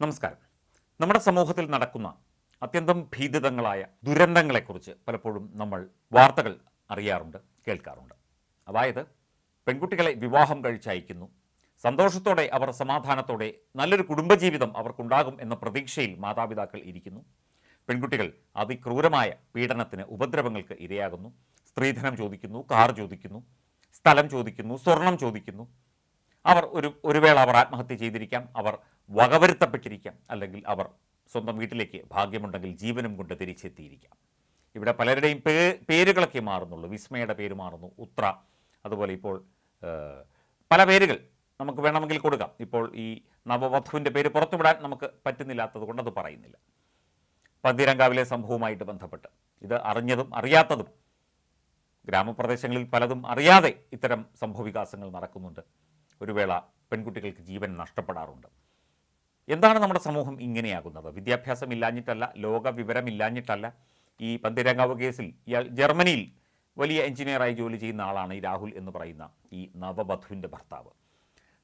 നമസ്കാരം. നമ്മുടെ സമൂഹത്തിൽ നടക്കുന്ന അത്യന്തം ഭീതിതങ്ങളായ ദുരന്തങ്ങളെക്കുറിച്ച് പലപ്പോഴും നമ്മൾ വാർത്തകൾ അറിയാറുണ്ട് കേൾക്കാറുണ്ട്. അതായത് പെൺകുട്ടികളെ വിവാഹം കഴിച്ചയക്കുന്നു. സന്തോഷത്തോടെ അവർ സമാധാനത്തോടെ നല്ലൊരു കുടുംബജീവിതം അവർക്കുണ്ടാകും എന്ന പ്രതീക്ഷയിൽ മാതാപിതാക്കൾ ഇരിക്കുന്നു. പെൺകുട്ടികൾ അതിക്രൂരമായ പീഡനത്തിന് ഉപദ്രവങ്ങൾക്ക് ഇരയാകുന്നു. സ്ത്രീധനം ചോദിക്കുന്നു കാർ ചോദിക്കുന്നു സ്ഥലം ചോദിക്കുന്നു സ്വർണം ചോദിക്കുന്നു. അവർ ഒരു ഒരു വേള അവർ ആത്മഹത്യ ചെയ്തിരിക്കാം. അവർ വകവരുത്തപ്പെട്ടിരിക്കാം. അല്ലെങ്കിൽ അവർ സ്വന്തം വീട്ടിലേക്ക് ഭാഗ്യമുണ്ടെങ്കിൽ ജീവനും കൊണ്ട് തിരിച്ചെത്തിയിരിക്കാം. ഇവിടെ പലരുടെയും പേ പേരുകളൊക്കെ മാറുന്നുള്ളൂ. വിസ്മയുടെ പേര് മാറുന്നു. ഉത്ര അതുപോലെ ഇപ്പോൾ പല പേരുകൾ നമുക്ക് വേണമെങ്കിൽ കൊടുക്കാം. ഇപ്പോൾ ഈ നവവധുവിന്റെ പേര് പുറത്തുവിടാൻ നമുക്ക് പറ്റുന്നില്ലാത്തത് കൊണ്ട് അത് പറയുന്നില്ല. പന്തിരങ്കാവിലെ സംഭവവുമായിട്ട് ബന്ധപ്പെട്ട്. ഇത് അറിഞ്ഞതും അറിയാത്തതും ഗ്രാമപ്രദേശങ്ങളിൽ പലതും അറിയാതെ ഇത്തരം സംഭവവികാസങ്ങൾ നടക്കുന്നുണ്ട്. ഒരു വേള പെൺകുട്ടികൾക്ക് ജീവൻ നഷ്ടപ്പെടാറുണ്ട്. എന്താണ് നമ്മുടെ സമൂഹം ഇങ്ങനെയാകുന്നത്? വിദ്യാഭ്യാസം ഇല്ലാഞ്ഞിട്ടല്ല ലോക വിവരമില്ലാഞ്ഞിട്ടല്ല. ഈ പന്തിരങ്കാവ് കേസിൽ ഇയാൾ ജർമ്മനിയിൽ വലിയ എഞ്ചിനീയറായി ജോലി ചെയ്യുന്ന ആളാണ് ഈ രാഹുൽ എന്ന് പറയുന്ന ഈ നവവധുവിന്റെ ഭർത്താവ്.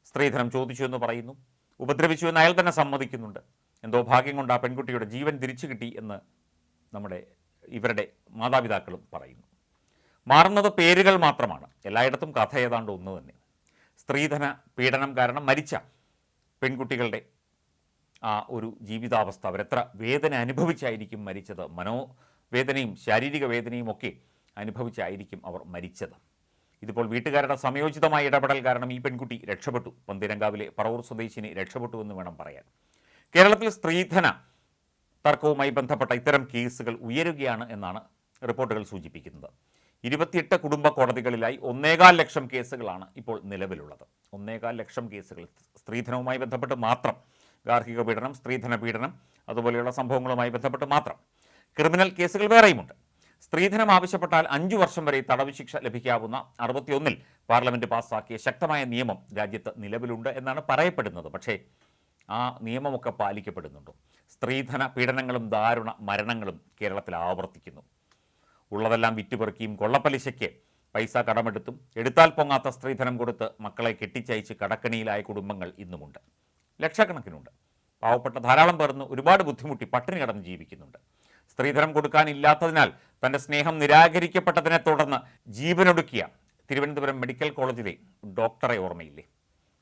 സ്ത്രീധനം ചോദിച്ചു എന്ന് പറയുന്നു. ഉപദ്രവിച്ചു എന്ന് അയാൾ തന്നെ സമ്മതിക്കുന്നുണ്ട്. എന്തോ ഭാഗ്യം കൊണ്ട് ആ പെൺകുട്ടിയുടെ ജീവൻ തിരിച്ചു കിട്ടി എന്ന് നമ്മുടെ ഇവരുടെ മാതാപിതാക്കളും പറയുന്നു. മാറുന്നത് പേരുകൾ മാത്രമാണ്. എല്ലായിടത്തും കഥ ഏതാണ്ട് ഒന്ന് തന്നെ. സ്ത്രീധന പീഡനം കാരണം മരിച്ച പെൺകുട്ടികളുടെ ആ ഒരു ജീവിതാവസ്ഥ. അവരെത്ര വേദന അനുഭവിച്ചായിരിക്കും മരിച്ചത്. മനോവേദനയും ശാരീരിക വേദനയും ഒക്കെ അനുഭവിച്ചായിരിക്കും അവർ മരിച്ചത്. ഇതിപ്പോൾ വീട്ടുകാരുടെ സമയോചിതമായ ഇടപെടൽ കാരണം ഈ പെൺകുട്ടി രക്ഷപ്പെട്ടു. പന്തിരങ്കാവിലെ പറവൂർ സ്വദേശിനി രക്ഷപ്പെട്ടു എന്ന് വേണം പറയാൻ. കേരളത്തിൽ സ്ത്രീധന തർക്കവുമായി ബന്ധപ്പെട്ട ഇത്തരം കേസുകൾ ഉയരുകയാണ് എന്നാണ് റിപ്പോർട്ടുകൾ സൂചിപ്പിക്കുന്നത്. ഇരുപത്തിയെട്ട് കുടുംബ കോടതികളിലായി ഒന്നേകാൽ ലക്ഷം കേസുകളാണ് ഇപ്പോൾ നിലവിലുള്ളത്. ഒന്നേകാൽ ലക്ഷം കേസുകൾ സ്ത്രീധനവുമായി ബന്ധപ്പെട്ട് മാത്രം ഗാർഹിക പീഡനം സ്ത്രീധന പീഡനം അതുപോലെയുള്ള സംഭവങ്ങളുമായി ബന്ധപ്പെട്ട് മാത്രം. ക്രിമിനൽ കേസുകൾ വേറെയുമുണ്ട്. സ്ത്രീധനം ആവശ്യപ്പെട്ടാൽ അഞ്ചു വർഷം വരെ തടവ് ശിക്ഷ ലഭിക്കാവുന്ന അറുപത്തിയൊന്നിൽ പാർലമെന്റ് പാസ്സാക്കിയ ശക്തമായ നിയമം രാജ്യത്ത് നിലവിലുണ്ട് എന്നാണ് പറയപ്പെടുന്നത്. പക്ഷേ ആ നിയമമൊക്കെ പാലിക്കപ്പെടുന്നുണ്ടോ. സ്ത്രീധന പീഡനങ്ങളും ദാരുണ മരണങ്ങളും കേരളത്തിൽ ആവർത്തിക്കുന്നു. ഉള്ളതെല്ലാം വിറ്റുപെറുക്കിയും കൊള്ളപ്പലിശയ്ക്ക് പൈസ കടമെടുത്തും എടുത്താൽ പൊങ്ങാത്ത സ്ത്രീധനം കൊടുത്ത് മക്കളെ കെട്ടിച്ചയച്ച് കടക്കണിയിലായ കുടുംബങ്ങൾ ഇന്നുമുണ്ട്. ലക്ഷക്കണക്കിനുണ്ട്. പാവപ്പെട്ട ധാരാളം പേർന്ന് ഒരുപാട് ബുദ്ധിമുട്ടി പട്ടിണി കടന്ന് ജീവിക്കുന്നുണ്ട്. സ്ത്രീധനം കൊടുക്കാനില്ലാത്തതിനാൽ തന്റെ സ്നേഹം നിരാകരിക്കപ്പെട്ടതിനെ തുടർന്ന് ജീവനൊടുക്കിയ തിരുവനന്തപുരം മെഡിക്കൽ കോളേജിലെ ഡോക്ടറെ ഓർമ്മയില്ലേ?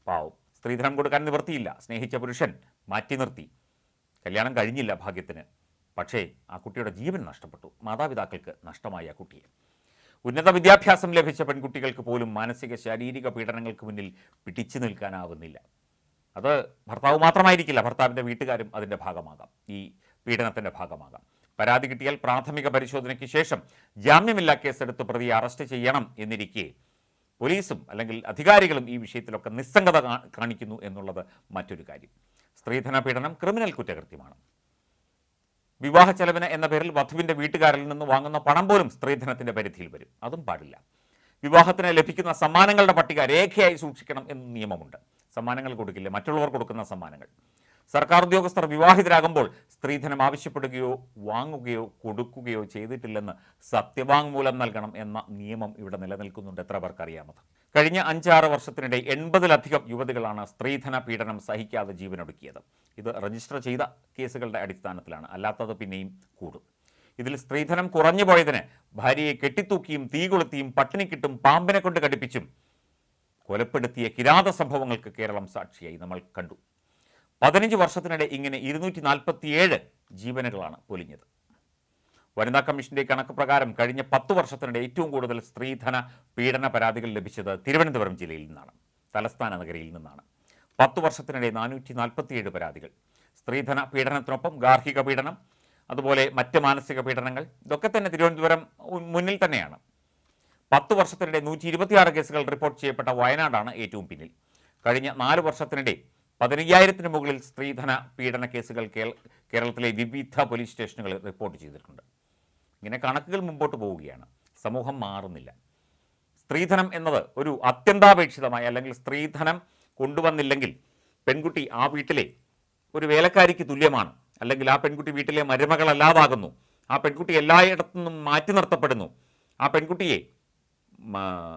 പാവം. സ്ത്രീധനം കൊടുക്കാൻ നിവൃത്തിയില്ല. സ്നേഹിച്ച പുരുഷൻ മാറ്റി നിർത്തി. കല്യാണം കഴിഞ്ഞില്ല ഭാഗ്യത്തിന്. പക്ഷേ ആ കുട്ടിയുടെ ജീവൻ നഷ്ടപ്പെട്ടു. മാതാപിതാക്കൾക്ക് നഷ്ടമായ ആ കുട്ടിയെ. ഉന്നത വിദ്യാഭ്യാസം ലഭിച്ച പെൺകുട്ടികൾക്ക് പോലും മാനസിക ശാരീരിക പീഡനങ്ങൾക്ക് മുന്നിൽ പിടിച്ചു നിൽക്കാനാവുന്നില്ല. അത് ഭർത്താവ് മാത്രമായിരിക്കില്ല. ഭർത്താവിന്റെ വീട്ടുകാരും അതിന്റെ ഭാഗമാകാം. ഈ പീഡനത്തിന്റെ ഭാഗമാകാം. പരാതി കിട്ടിയാൽ പ്രാഥമിക പരിശോധനയ്ക്ക് ശേഷം ജാമ്യമില്ലാ കേസെടുത്ത് പ്രതിയെ അറസ്റ്റ് ചെയ്യണം എന്നിരിക്കെ പോലീസും അല്ലെങ്കിൽ അധികാരികളും ഈ വിഷയത്തിലൊക്കെ നിസ്സംഗത കാണിക്കുന്നു എന്നുള്ളത് മറ്റൊരു കാര്യം. സ്ത്രീധന പീഡനം ക്രിമിനൽ കുറ്റകൃത്യമാണ്. വിവാഹ ചെലവിന് എന്ന പേരിൽ വധുവിന്റെ വീട്ടുകാരിൽ നിന്ന് വാങ്ങുന്ന പണം പോലും സ്ത്രീധനത്തിന്റെ പരിധിയിൽ വരും. അതും പാടില്ല. വിവാഹത്തിന് ലഭിക്കുന്ന സമ്മാനങ്ങളുടെ പട്ടിക രേഖയായി സൂക്ഷിക്കണം എന്ന് നിയമമുണ്ട്. സമ്മാനങ്ങൾ കൊടുക്കില്ല? മറ്റുള്ളവർ കൊടുക്കുന്ന സമ്മാനങ്ങൾ. സർക്കാർ ഉദ്യോഗസ്ഥർ വിവാഹിതരാകുമ്പോൾ സ്ത്രീധനം ആവശ്യപ്പെടുകയോ വാങ്ങുകയോ കൊടുക്കുകയോ ചെയ്തിട്ടില്ലെന്ന് സത്യവാങ്മൂലം നൽകണം എന്ന നിയമം ഇവിടെ നിലനിൽക്കുന്നുണ്ട്. എത്ര പേർക്ക് അറിയാമത് കഴിഞ്ഞ അഞ്ചാറ് വർഷത്തിനിടെ എൺപതിലധികം യുവതികളാണ് സ്ത്രീധന പീഡനം സഹിക്കാതെ ജീവനൊടുക്കിയത്. ഇത് രജിസ്റ്റർ ചെയ്ത കേസുകളുടെ അടിസ്ഥാനത്തിലാണ്. അല്ലാത്തത് പിന്നെയും കൂടും. ഇതിൽ സ്ത്രീധനം കുറഞ്ഞു പോയതിന് ഭാര്യയെ കെട്ടിത്തൂക്കിയും തീ കൊളുത്തിയും പട്ടിണിക്കിട്ടും പാമ്പിനെ കൊണ്ട് കടിപ്പിച്ചും കൊലപ്പെടുത്തിയ കിരാത സംഭവങ്ങൾക്ക് കേരളം സാക്ഷിയായി നമ്മൾ കണ്ടു. പതിനഞ്ച് വർഷത്തിനിടെ ഇങ്ങനെ ഇരുന്നൂറ്റി നാൽപ്പത്തിയേഴ് ജീവനുകളാണ് പൊലിഞ്ഞത്. വനിതാ കമ്മീഷന്റെ കണക്ക് പ്രകാരം കഴിഞ്ഞ പത്ത് വർഷത്തിനിടെ ഏറ്റവും കൂടുതൽ സ്ത്രീധന പീഡന പരാതികൾ ലഭിച്ചത് തിരുവനന്തപുരം ജില്ലയിൽ നിന്നാണ് തലസ്ഥാന നഗരിയിൽ നിന്നാണ്. പത്ത് വർഷത്തിനിടെ നാനൂറ്റി നാൽപ്പത്തിയേഴ് പരാതികൾ. സ്ത്രീധന പീഡനത്തിനൊപ്പം ഗാർഹിക പീഡനം അതുപോലെ മറ്റ് മാനസിക പീഡനങ്ങൾ ഇതൊക്കെ തന്നെ തിരുവനന്തപുരം മുന്നിൽ തന്നെയാണ്. പത്ത് വർഷത്തിനിടെ നൂറ്റി ഇരുപത്തിയാറ് കേസുകൾ റിപ്പോർട്ട് ചെയ്യപ്പെട്ട വയനാടാണ് ഏറ്റവും പിന്നിൽ. കഴിഞ്ഞ നാല് വർഷത്തിനിടെ പതിനയ്യായിരത്തിന് മുകളിൽ സ്ത്രീധന പീഡന കേസുകൾ കേരളത്തിലെ വിവിധ പോലീസ് സ്റ്റേഷനുകളിൽ റിപ്പോർട്ട് ചെയ്തിട്ടുണ്ട്. ഇങ്ങനെ കണക്കുകൾ മുമ്പോട്ട് പോവുകയാണ്. സമൂഹം മാറുന്നില്ല. സ്ത്രീധനം എന്നത് ഒരു അത്യന്താപേക്ഷിതമായ അല്ലെങ്കിൽ സ്ത്രീധനം കൊണ്ടുവന്നില്ലെങ്കിൽ പെൺകുട്ടി ആ വീട്ടിലെ ഒരു വേലക്കാരിക്ക് തുല്യമാണ്. അല്ലെങ്കിൽ ആ പെൺകുട്ടി വീട്ടിലെ മരുമകളല്ലാതാകുന്നു. ആ പെൺകുട്ടി എല്ലായിടത്തു നിന്നും മാറ്റി നിർത്തപ്പെടുന്നു. ആ പെൺകുട്ടിയെ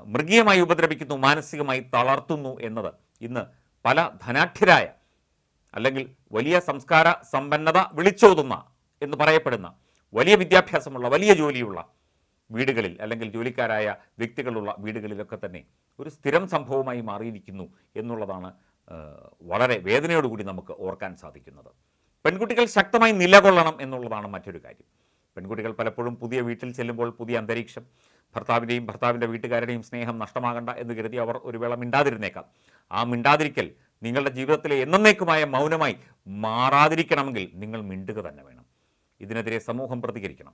മൃഗീയമായി ഉപദ്രവിക്കുന്നു മാനസികമായി തളർത്തുന്നു എന്നത് ഇന്ന് പല ധനാഠ്യരായ അല്ലെങ്കിൽ വലിയ സംസ്കാര സമ്പന്നത വിളിച്ചോതുന്ന എന്ന് പറയപ്പെടുന്ന വലിയ വിദ്യാഭ്യാസമുള്ള വലിയ ജോലിയുള്ള വീടുകളിൽ അല്ലെങ്കിൽ ജോലിക്കാരായ വ്യക്തികളുള്ള വീടുകളിലൊക്കെ തന്നെ ഒരു സ്ഥിരം സംഭവമായി മാറിയിരിക്കുന്നു എന്നുള്ളതാണ് വളരെ വേദനയോടുകൂടി നമുക്ക് ഓർക്കാൻ സാധിക്കുന്നത്. പെൺകുട്ടികൾ ശക്തമായി നിലകൊള്ളണം എന്നുള്ളതാണ് മറ്റൊരു കാര്യം. പെൺകുട്ടികൾ പലപ്പോഴും പുതിയ വീട്ടിൽ ചെല്ലുമ്പോൾ പുതിയ അന്തരീക്ഷം ഭർത്താവിന്റെയും ഭർത്താവിന്റെ വീട്ടുകാരുടെയും സ്നേഹം നഷ്ടമാകണ്ട എന്ന് കരുതി അവർ ഒരു വേള മിണ്ടാതിരുന്നേക്കാം. ആ മിണ്ടാതിരിക്കൽ നിങ്ങളുടെ ജീവിതത്തിലെ എന്നേക്കുമായ മൗനമായി മാറാതിരിക്കണമെങ്കിൽ നിങ്ങൾ മിണ്ടുക തന്നെ വേണം. ഇതിനെതിരെ സമൂഹം പ്രതികരിക്കണം.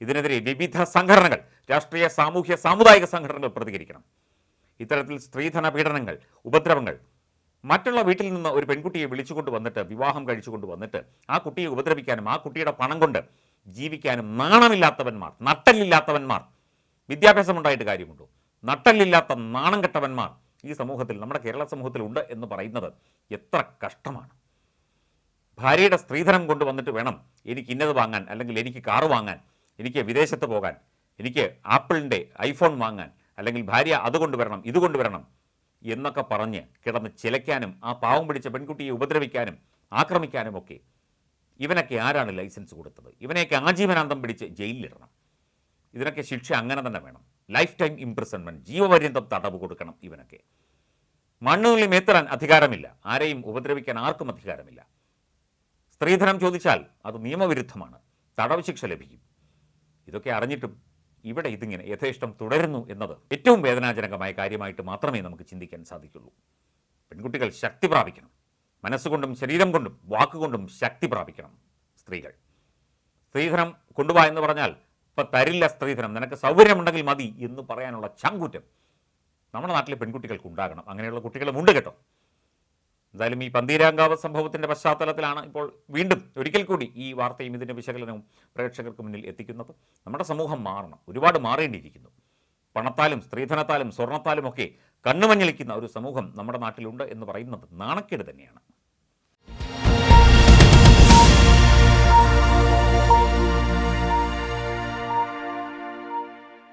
ഇതിനെതിരെ വിവിധ സംഘടനകൾ രാഷ്ട്രീയ സാമൂഹ്യ സാമുദായിക സംഘടനകൾ പ്രതികരിക്കണം. ഇത്തരത്തിൽ സ്ത്രീധന പീഡനങ്ങൾ ഉപദ്രവങ്ങൾ മറ്റുള്ള വീട്ടിൽ നിന്ന് ഒരു പെൺകുട്ടിയെ വിളിച്ചുകൊണ്ട് വന്നിട്ട് വിവാഹം കഴിച്ചുകൊണ്ട് വന്നിട്ട് ആ കുട്ടിയെ ഉപദ്രവിക്കാനും ആ കുട്ടിയുടെ പണം കൊണ്ട് ജീവിക്കാനും നാണമില്ലാത്തവന്മാർ നട്ടലില്ലാത്തവന്മാർ വിദ്യാഭ്യാസം ഉണ്ടായിട്ട് കാര്യമുണ്ടോ? നട്ടല്ലില്ലാത്ത നാണം കെട്ടവന്മാർ ഈ സമൂഹത്തിൽ നമ്മുടെ കേരള സമൂഹത്തിൽ ഉണ്ട് എന്ന് പറയുന്നത് എത്ര കഷ്ടമാണ്. ഭാര്യയുടെ സ്ത്രീധനം കൊണ്ടുവന്നിട്ട് വേണം എനിക്ക് ഇന്നത് വാങ്ങാൻ അല്ലെങ്കിൽ എനിക്ക് കാറ് വാങ്ങാൻ എനിക്ക് വിദേശത്ത് പോകാൻ എനിക്ക് ആപ്പിളിന്റെ ഐഫോൺ വാങ്ങാൻ അല്ലെങ്കിൽ ഭാര്യ അത് കൊണ്ടുവരണം ഇത് കൊണ്ടുവരണം എന്നൊക്കെ പറഞ്ഞ് കിടന്ന് ചിലയ്ക്കാനും ആ പാവം പിടിച്ച പെൺകുട്ടിയെ ഉപദ്രവിക്കാനും ആക്രമിക്കാനും ഒക്കെ ഇവനൊക്കെ ആരാണ് ലൈസൻസ് കൊടുത്തത്? ഇവനെയൊക്കെ ആജീവനാന്തം പിടിച്ച് ജയിലിലിടണം. ഇതിനൊക്കെ ശിക്ഷ അങ്ങനെ തന്നെ വേണം. ലൈഫ് ടൈം ഇംപ്രിസൺമെന്റ് ജീവപര്യന്തം തടവ് കൊടുക്കണം ഇവനൊക്കെ. മണ്ണുകളിൽ മേത്തരാൻ അധികാരമില്ല. ആരെയും ഉപദ്രവിക്കാൻ ആർക്കും അധികാരമില്ല. സ്ത്രീധനം ചോദിച്ചാൽ അത് നിയമവിരുദ്ധമാണ്. തടവ് ശിക്ഷ ലഭിക്കും. ഇതൊക്കെ അറിഞ്ഞിട്ടും ഇവിടെ ഇതിങ്ങനെ യഥേഷ്ടം തുടരുന്നു എന്നത് ഏറ്റവും വേദനാജനകമായ കാര്യമായിട്ട് മാത്രമേ നമുക്ക് ചിന്തിക്കാൻ സാധിക്കുള്ളൂ. പെൺകുട്ടികൾ ശക്തി പ്രാപിക്കണം. മനസ്സുകൊണ്ടും ശരീരം കൊണ്ടും വാക്കുകൊണ്ടും ശക്തി പ്രാപിക്കണം സ്ത്രീകൾ. സ്ത്രീധനം കൊണ്ടുപോയെന്ന് പറഞ്ഞാൽ ഇപ്പം തരില്ല സ്ത്രീധനം നിനക്ക് സൗകര്യമുണ്ടെങ്കിൽ മതി എന്ന് പറയാനുള്ള ചങ്കൂറ്റം നമ്മുടെ നാട്ടിലെ പെൺകുട്ടികൾക്ക് ഉണ്ടാകണം. അങ്ങനെയുള്ള കുട്ടികളും ഉണ്ട് കേട്ടോ. എന്തായാലും ഈ പന്തീരാങ്കാവ് സംഭവത്തിന്റെ പശ്ചാത്തലത്തിലാണ് ഇപ്പോൾ വീണ്ടും ഒരിക്കൽ കൂടി ഈ വാർത്തയും ഇതിന്റെ വിശകലനവും പ്രേക്ഷകർക്ക് മുന്നിൽ എത്തിക്കുന്നത്. നമ്മുടെ സമൂഹം മാറണം. ഒരുപാട് മാറേണ്ടിയിരിക്കുന്നു. പണത്താലും സ്ത്രീധനത്താലും സ്വർണത്താലും ഒക്കെ കണ്ണുമഞ്ഞളിക്കുന്ന ഒരു സമൂഹം നമ്മുടെ നാട്ടിലുണ്ട് എന്ന് പറയുന്നത് നാണക്കേട് തന്നെയാണ്.